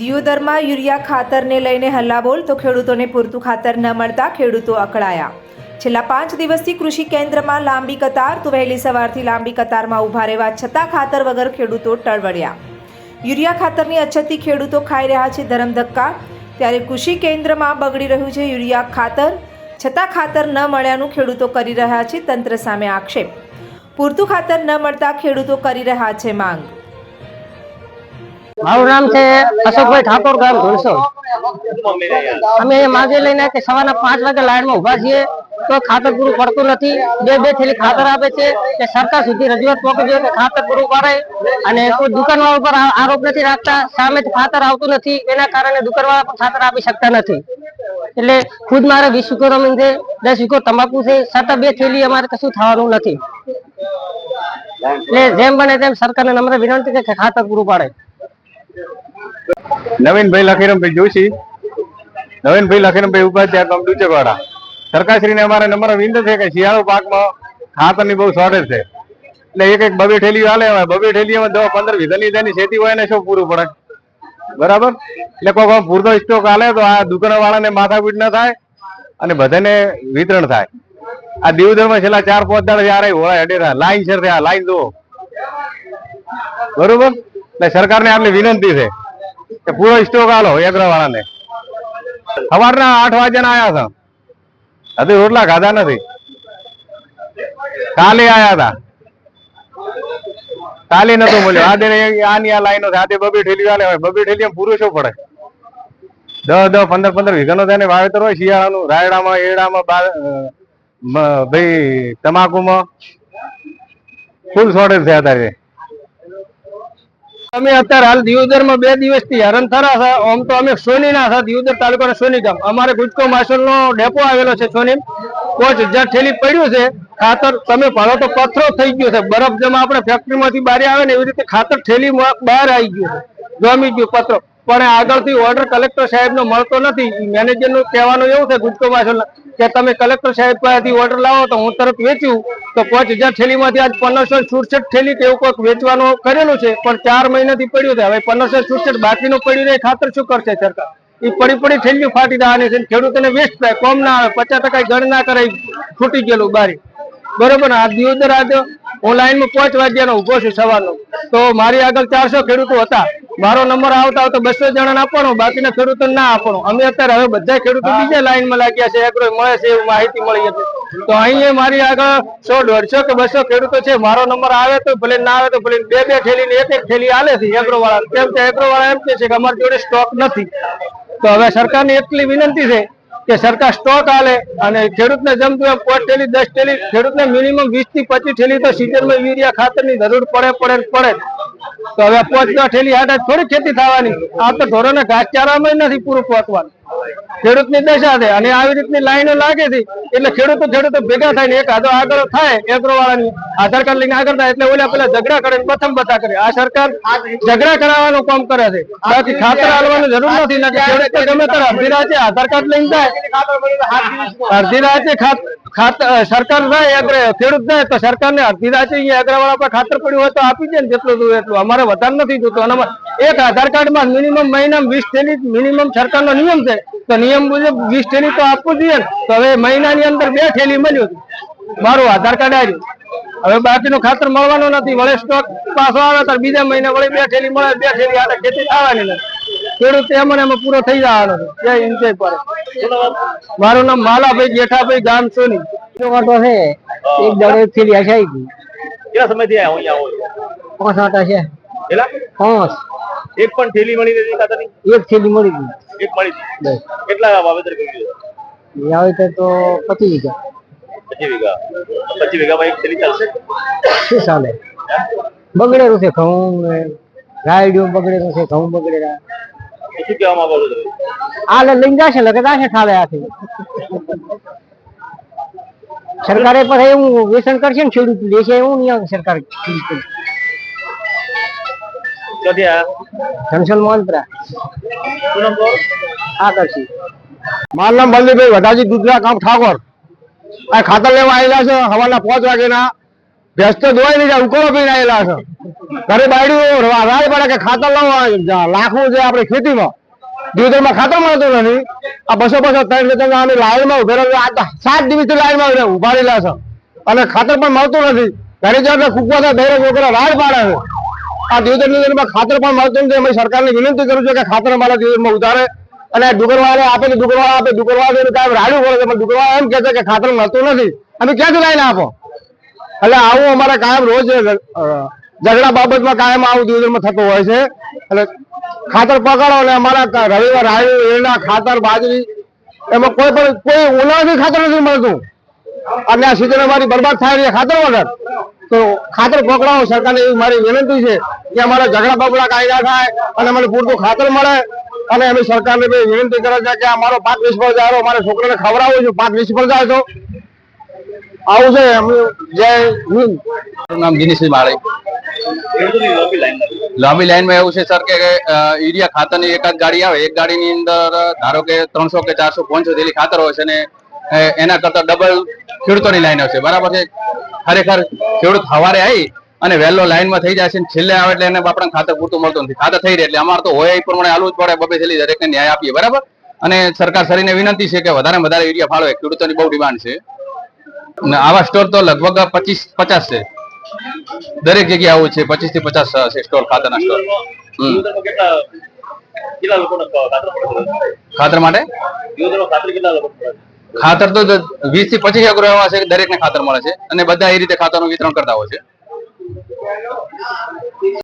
દિયોદરમાં urea ખાતરને લઈને હલ્લાબોલ તો ખેડૂતોને પૂરતું ખાતર ન મળતા ખેડૂતો અકળાયા. છેલ્લા પાંચ દિવસથી કૃષિ કેન્દ્રમાં લાંબી કતાર તો વહેલી સવારથી લાંબી કતારમાં ઊભા રહેવા છતાં ખાતર વગર ખેડૂતો ટળવળ્યા. યુરિયા ખાતરની અછતથી ખેડૂતો ખાઈ રહ્યા છે ધરમધક્કા ત્યારે કૃષિ કેન્દ્રમાં બગડી રહ્યું છે યુરિયા ખાતર. છતાં ખાતર ન મળ્યાનું ખેડૂતો કરી રહ્યા છે તંત્ર સામે આક્ષેપ. પૂરતું ખાતર ન મળતા ખેડૂતો કરી રહ્યા છે માંગ. મારું નામ છે અશોકભાઈ ઠાકોર ગામ ધોળસો અમે માગે લઈને કે સવારના પાંચ વાગે લાઈનમાં ઊભા છીએ, તો ખાતર પૂરું પડતું નથી. બે બે થેલી ખાતર આપે છે કે સરકાર સુધી રજૂઆત પહોંચજો કે ખાતર પૂરું પાડે. અને કોઈ દુકાનવાળા ઉપર આરોપ નથી રાખતા, સામે ખાતર આવતું નથી, એના કારણે દુકાનવાળા પણ ખાતર આપી શકતા નથી. એટલે ખુદ મારે વીસ વીઘો રમીન છે દસ વીઘો તમાકુ છે, છતાં બે થેલી અમારે કશું થવાનું નથી. એટલે જેમ બને તેમ સરકારને નમ્ર વિનંતી કે ખાતર પૂરું પાડે. નવીનભાઈ લખીરામભાઈ જોશી. નવીનભાઈ લખીરામભાઈ ઉપાધ્યાય ગામ ડુચકવાડા સરકારશ્રીને અમારે નંબર વિનંતી છે કે શિયાળો પાકમાં ખાતરની બહુ શોર્ટેજ છે. એટલે એક એક બબે ઠેલી હાલે બબે ઠેલીમાં દસ પંદર વીઘાની જેની ખેતી હોય ને શું પૂરું પડે? બરાબર? એટલે કોઈ પૂરતો સ્ટોક હાલે તો આ દુકાન વાળાને માથાકૂટ ન થાય અને બધાને વિતરણ થાય. આ દેવધરમાં છેલ્લા ચાર પાંચ દાડા યારે હોળા હેડે લાઈન છે આ લાઈન જુઓ. બરોબર? એટલે સરકારને આટલી વિનંતી છે. કે પૂરો સ્ટોક આલો એગ્રા વાળાને સવારના આઠ વાગ્યાના આયા હતા. હજી રોટલા ખાધા નથી. કાલે આયા હતા. કાલે નતો મળ્યો. આજે આની આ લાઈનો સાથે બબી ઠેલી આલે હોય. બબી ઠેલી પૂરું શું પડે. દસ દસ પંદર પંદર વીઘાનો તેને વાવેતર હોય, શિયાળાનું, રાયડામાં એડામાં ભાઈ, તમાકુમાં, ફૂલ શોર્ટેજ થયા અત્યારે. અમે અત્યારે હાલ દિયોદરમાં બે દિવસથી હેરાન થરા છે. આમ તો અમે સોની ના હતા દિયોદર તાલુકાના સોની ગામ. અમારે ગુજકો માસલ નો ડેપો આવેલો છે સોની. પાંચ હજાર ઠેલી પડ્યું છે. ખાતર તમે ભણો તો પથરો થઈ ગયો છે. બરફ જમા આપણે ફેક્ટરી માંથી બહાર આવે ને એવી રીતે ખાતર ઠેલી બહાર આવી ગયું છે. જમી ગયું પત્રો પણ આગળથી ઓર્ડર કલેક્ટર સાહેબ નો મળતો નથી. મેનેજરનું કહેવાનું એવું છે ગુજકો માસલ કે તમે કલેક્ટર સાહેબ પાસેથી ઓર્ડર લાવો તો હું તરત વેચ્યું તો પાંચ હજાર થેલીમાંથી આજ પંદરસો સુડસઠ થેલી કે એવું કોઈક વેચવાનું કરેલું છે, પણ ચાર મહિનાથી પડ્યું છે. હવે પંદરસો સુડસઠ બાકીનું પડ્યું રહે ખાતર શું કરશે સરકાર? એ પડી પડી થેલીઓ ફાટી દેવાની છે ખેડૂતોને વેસ્ટ થાય, કોમ ના આવે, પચાસ ટકા ગણ ના કરે છૂટી ગયેલું બારી. બરોબર આ દિવસ રાત હું લાઈનમાં પાંચ વાગ્યાનો ઊભો છું સવારનો. તો મારી આગળ ચારસો ખેડૂતો હતા. મારો નંબર આવતા આવતા બસો જણાને આપવાનો બાકીના ખેડૂતોને ના આપવાનો. અમે અત્યારે હવે બધા ખેડૂતો બીજા લાઈનમાં લાગ્યા છે એગ્રો મળે છે એવું માહિતી મળી હતી. તો અહીંયા મારી આગળ સો દોઢસો કે બસો ખેડૂતો છે મારો નંબર આવે તો ભલે ના આવે તો ભલે બે બે થેલી ને એક એક થેલી આલે છે એગ્રો વાળા કેમ કે એગ્રો વાળા એમ કે છે કે અમારી જોડે સ્ટોક નથી. તો હવે સરકારની એટલી વિનંતી છે કે સરકાર સ્ટોક આલે અને ખેડૂતને જમતું એમ પાંચ થેલી દસ થેલી ખેડૂતને મિનિમમ વીસથી પચીસ થેલી તો સિઝનમાં યુરિયા ખાતરની જરૂર પડે પડે ને પડે. તો હવે પોચ થેલી હાટે થોડી ખેતી થવાની. આ તો ઢોરોને ઘાસચારામાં નથી પૂરું પહોંચવાનું ખેડૂતની દશા છે અને આવી રીતની લાઈનો લાગે છે એટલે ખેડૂતો ખેડૂતો ભેગા થાય ને એક હાથો આગળ થાય એગ્રો વાળાની આધાર કાર્ડ લઈને આગળ થાય એટલે ઓલા પેલા ઝઘડા કરે પ્રથમ બતા કરે. આ સરકાર ઝઘડા કરાવવાનું કામ કરે છે. બાકી ખાતર આલવાની જરૂર નથી ગમે ત્યારે અડધી રાતે આધાર કાર્ડ લઈને જાય. અડધી રાતે ખાત ખાત સરકાર એગ્રે ખેડૂત જાય તો ખાતર પડ્યું હોય તો આપી દે ને જેટલું જોઈએ એટલું. અમારે વધારે નથી જોતું. એક આધાર કાર્ડમાં મિનિમમ મહિનામાં વીસ થેલી મિનિમમ સરકારનો નિયમ છે. તો નિયમ મુજબ વીસ થેલી તો આપવું જોઈએ તો હવે મહિનાની અંદર બે થેલી મળ્યું મારું આધાર કાર્ડ આવ્યું. હવે બાકીનું ખાતર મળવાનું નથી. વળે સ્ટોક પાછો આવે તો બીજા મહિને વળી બે થેલી મળે, બે થેલી આટલે ખેતી થવાની નથી. ખેડૂત એમ ને એમાં પૂરો થઈ જવાનો છે. જય હિન્દ જય ભારત. મારું નામ માલાભાઈ જેઠાભાઈ ગામ સોની વાટો છે એક દડે થેલી આશાઈ ગઈ. કેટલા સમયથી આયા હો અહીંયા આવો પાંચ આટા છે કેટલા? પાંચ. એક પણ થેલી મળી નથી ખાતાની? એક થેલી મળી ગઈ. એક મળી ગઈ? કેટલા વાવેતર કર્યું છે? એ તો પચીસ વીઘા. પચીસ વીઘા. પચીસ વીઘામાં એક થેલી ચાલશે? શું ચાલે. બગડેલું છે ઘઉં ને રાયડિયું બગડેલું છે ઘઉં બગડેલા. શું કહેવા માંગો છો તમે? આ લઈને જશે લગે જશે ઠાલે આથી સરકારે પછી એવું વેચાણ કરશે ને ખેડૂત લેશે એવું નહીં સરકાર ક્યાંથી આયા જનસલ મોહનપુરા. શું નામ આ કરશે. મારું નામ બલદેવભાઈ વધાજી દુધરા ગામ ઠાકોર. આ ખાતર લેવા આવેલા છે સવારના પાંચ વાગ્યાના. ભેંસ તો ધોવાઈ નહીં જાય ઉકળો પીને આવેલા છે. ઘરે બાયડું રાજ પડે કે ખાતર લાવવા લાખવું છે આપણે ખેતીમાં દિવસમાં ખાતર મળતું નથી. આ બસો બસો ત્રણ લીટર અમે ઉભેલા છે. આ સાત દિવસથી ઊભા રહેલા છે. અને ખાતર પણ મળતું નથી. ઘરે જયારે કૂકવા દરેક છોકરા રાડ પાડે છે. આ દિવસ દિવસમાં ખાતર પણ મળતું નથી. અમે સરકારને વિનંતી કરું છું કે ખાતર મારા દિવસમાં ઉતારે. અને ડુગરવાળા આપે તો ડુગરવાળા આપે, ડુગરવાળા કાંઈ રાડું પડે છે, પણ ડુગરવાળા એમ કહે છે કે ખાતર મળતું નથી. અમે ક્યાંથી લાઈને આપો? એટલે આવું અમારે કાયમ રોજ ઝઘડા બાબતમાં કાયમ આવું દિવસમાં થતો હોય છે. એટલે ખાતર પકડો અને અમારા રવિવાર રાયુ એરંડા, ખાતર, બાજરી, એમાં કોઈ પણ, કોઈ ઉનાળાથી ખાતર નથી મળતું. અને આ સિઝન અમારી બરબાદ થાય છે ખાતર વગર. તો ખાતર પકડાવો, સરકારને એવી મારી વિનંતી છે કે અમારા ઝઘડા બાબડા કાયદા થાય અને અમને પૂરતું ખાતર મળે. અને અમે સરકારને બે વિનંતી કરે છે કે અમારો પાક નિષ્ફળ જાય, અમારા છોકરાને ખવડાવો છે પાક નિષ્ફળ જાય તો. આવું છે એમનું જય નામ દિનેશભાઈ માળી લાંબી લાઈનમાં એવું છે સર કે યુરિયા ખાતરની એકાદ ગાડી આવે એક ગાડીની અંદર ધારો કે ત્રણસો કે ચારસો પાંચસો જેટલી ખાતર હોય છે અ, એના કરતા ડબલ ખેડૂતોની લાઈન આવશે બરાબર છે? ખરેખર ખેડૂત સવારે આવી અને વહેલો લાઈનમાં થઈ જાય છે છેલ્લે આવે એટલે એને આપણને ખાતર પૂરતું મળતું નથી. ખાતર થઈ રહે એટલે અમારે તો હોય એ પ્રમાણે હાલવું જ પડે બબે થેલી દરેકને ન્યાય આપીએ. બરાબર? અને સરકાર શ્રીને વિનંતી છે કે વધારે વધારે યુરિયા ફાળવે. ખેડૂતોની બહુ ડિમાન્ડ છે. આવા સ્ટોર તો લગભગ પચીસ પચાસ છે. દરેક જગ્યાએ આવું છે પચીસથી પચાસ છે સ્ટોલ ખાતરના લોકોને ખાતર માટે? ખાતર તો વીસથી પચીસ એગ્રો એવા છે કે દરેકને ખાતર મળે છે. અને બધા એ રીતે ખાતરનું વિતરણ કરતા હોય છે.